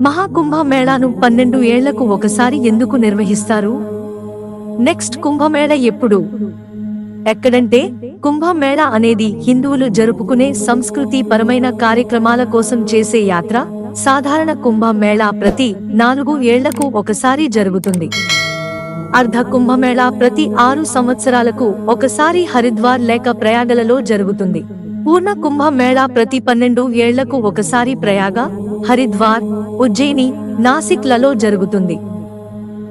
మహాకుంభమేళాను పన్నెండు ఏళ్ళకు ఒకసారి ఎందుకు నిర్వహిస్తారు? నెక్స్ట్ కుంభమేళ ఎప్పుడు? ఎక్కడంటే కుంభమేళ అనేది హిందువులు జరుపుకునే సంస్కృతి పరమైన కార్యక్రమాల కోసం చేసే యాత్ర సాధారణ కుంభమేళ ప్రతి నాలుగు ఏళ్ళకు ఒకసారి జరుగుతుంది. అర్ధ కుంభమేళా ప్రతి ఆరు సంవత్సరాలకు ఒకసారి హరిద్వార్ లేక ప్రయాగలలో జరుగుతుంది. పూర్ణ కుంభమేళ ప్రతి పన్నెండు ఏళ్ళకు ఒకసారి ప్రయాగ హరిద్వార్ ఉజ్జయిని నాసిక్లలో జరుగుతుంది.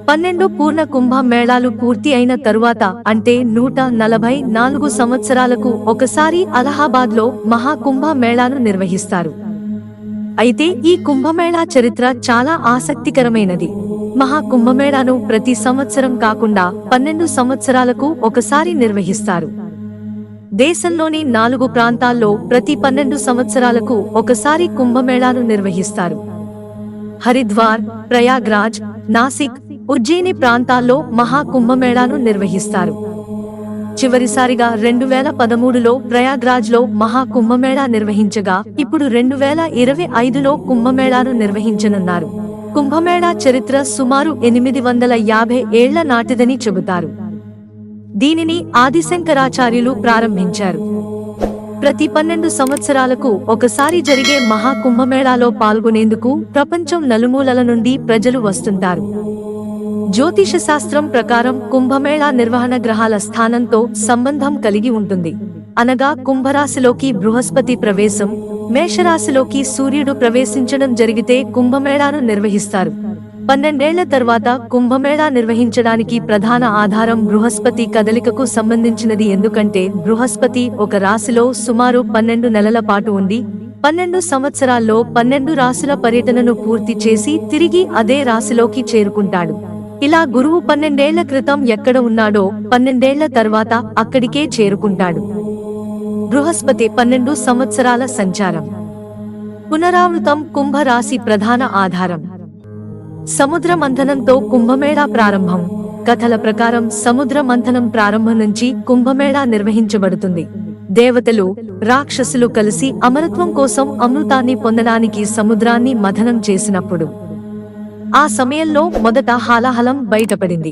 పన్నెండు పూర్ణ కుంభ మేళాలు పూర్తి అయిన తరువాత అంటే నూట నలభై నాలుగు సంవత్సరాలకు ఒకసారి అలహాబాద్లో మహాకుంభ మేళాను నిర్వహిస్తారు. అయితే ఈ కుంభమేళా చరిత్ర చాలా ఆసక్తికరమైనది. మహాకుంభమేళాను ప్రతి సంవత్సరం కాకుండా పన్నెండు సంవత్సరాలకు ఒకసారి నిర్వహిస్తారు. దేశంలోని నాలుగు ప్రాంతాల్లో ప్రతి పన్నెండు సంవత్సరాలకు ఒకసారి కుంభమేళాను నిర్వహిస్తారు. హరిద్వార్ ప్రయాగ్రాజ్ నాసిక్ ఉజ్జయిని ప్రాంతాల్లో మహాకుంభమేళాను నిర్వహిస్తారు. చివరిసారిగా రెండు వేల పదమూడులో ప్రయాగ్రాజ్లో మహాకుంభమేళా నిర్వహించగా ఇప్పుడు రెండు వేల ఇరవై ఐదులో కుంభమేళాను నిర్వహించనున్నారు. కుంభమేళా చరిత్ర సుమారు ఎనిమిది వందల యాభై ఏళ్ళ నాటిదని చెబుతారు. దీనిని ఆదిశంకరాచార్యులు ప్రారంభించారు. ప్రతి పన్నెండు సంవత్సరాలకు ఒకసారి జరిగే మహాకుంభమేళాలో పాల్గొనేందుకు ప్రపంచం నలుమూలల నుండి ప్రజలు వస్తుంటారు. జ్యోతిష శాస్త్రం ప్రకారం కుంభమేళా నిర్వహణ గ్రహాల స్థానంతో సంబంధం కలిగి ఉంటుంది. అనగా కుంభరాశిలోకి బృహస్పతి ప్రవేశం మేషరాశిలోకి సూర్యుడు ప్రవేశించడం జరిగితే కుంభమేళాను నిర్వహిస్తారు. పన్నెండేళ్ళ తర్వాత కుంభమేళా నిర్వహించడానికి ప్రధాన ఆధారం బృహస్పతి కదలికకు సంబంధించినది. ఎందుకంటే బృహస్పతి ఒక రాశిలో సుమారు పన్నెండు నెలల పాటు ఉండి పన్నెండు సంవత్సరాల్లో పన్నెండు రాశుల పర్యటనను పూర్తి చేసి తిరిగి అదే రాశిలోకి చేరుకుంటాడు. ఇలా గురువు పన్నెండేళ్ళ క్రితం ఎక్కడ ఉన్నాడో పన్నెండేళ్ళ తర్వాత అక్కడికే చేరుకుంటాడు. బృహస్పతి పన్నెండు సంవత్సరాల సంచారం. పునరావృతం కుంభరాశి ప్రధాన ఆధారం. సముద్ర మంథనంతో కుంభమేళా ప్రారంభం. కథల ప్రకారం సముద్ర మంథనం ప్రారంభం నుంచి కుంభమేళా నిర్వహించబడుతుంది. దేవతలు రాక్షసులు కలిసి అమరత్వం కోసం అమృతాన్ని పొందడానికి సముద్రాన్ని మథనం చేసినప్పుడు ఆ సమయంలో మొదట హాలాహలం బయటపడింది.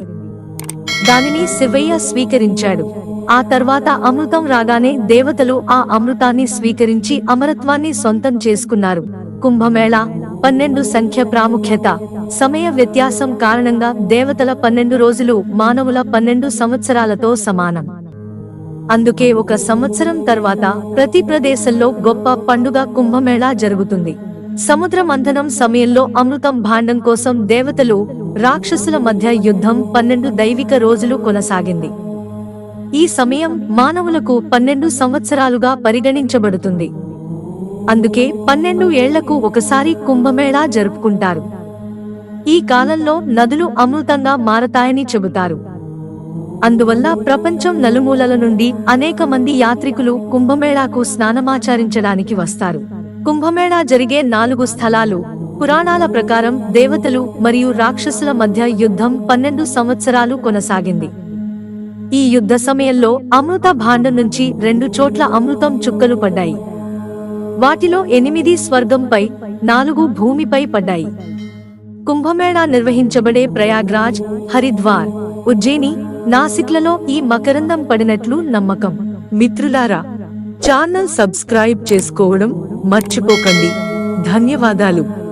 దానిని శివయ్య స్వీకరించాడు. ఆ తర్వాత అమృతం రాగానే దేవతలు ఆ అమృతాన్ని స్వీకరించి అమరత్వాన్ని సొంతం చేసుకున్నారు. కుంభమేళా పన్నెండు సంఖ్య ప్రాముఖ్యత. సమయ వ్యత్యాసం కారణంగా దేవతల పన్నెండు రోజులు మానవుల పన్నెండు సంవత్సరాలతో సమానం. అందుకే ఒక సంవత్సరం తర్వాత ప్రతి ప్రదేశంలో గొప్ప పండుగ కుంభమేళా జరుగుతుంది. సముద్ర మంథనం సమయంలో అమృతం భాండం కోసం దేవతలు రాక్షసుల మధ్య యుద్ధం పన్నెండు దైవిక రోజులు కొనసాగింది. ఈ సమయం మానవులకు పన్నెండు సంవత్సరాలుగా పరిగణించబడుతుంది. అందుకే పన్నెండు ఏళ్ళకు ఒకసారి కుంభమేళా జరుపుకుంటారు. ఈ కాలంలో నదులు అమృతంగా మారతాయని చెబుతారు. అందువల్ల ప్రపంచం నలుమూలల నుండి అనేక మంది యాత్రికులు కుంభమేళాకు స్నానమాచరించడానికి వస్తారు. కుంభమేళా జరిగే నాలుగు స్థలాలు పురాణాల ప్రకారం దేవతలు మరియు రాక్షసుల మధ్య యుద్ధం పన్నెండు సంవత్సరాలు కొనసాగింది. ఈ యుద్ధ సమయంలో అమృత భాండం నుంచి రెండు చోట్ల అమృతం చుక్కలు పడ్డాయి. వాటిలో ఎనిమిది స్వర్గంపై నాలుగు భూమిపై పడ్డాయి. కుంభమేళా నిర్వహించబడే ప్రయాగ్రాజ్ హరిద్వార్ ఉజ్జయిని నాసిక్లలో ఈ మకరందం పడినట్లు నమ్మకం. మిత్రులారా ఛానల్ సబ్స్క్రైబ్ చేసుకోవడం మర్చిపోకండి. ధన్యవాదాలు.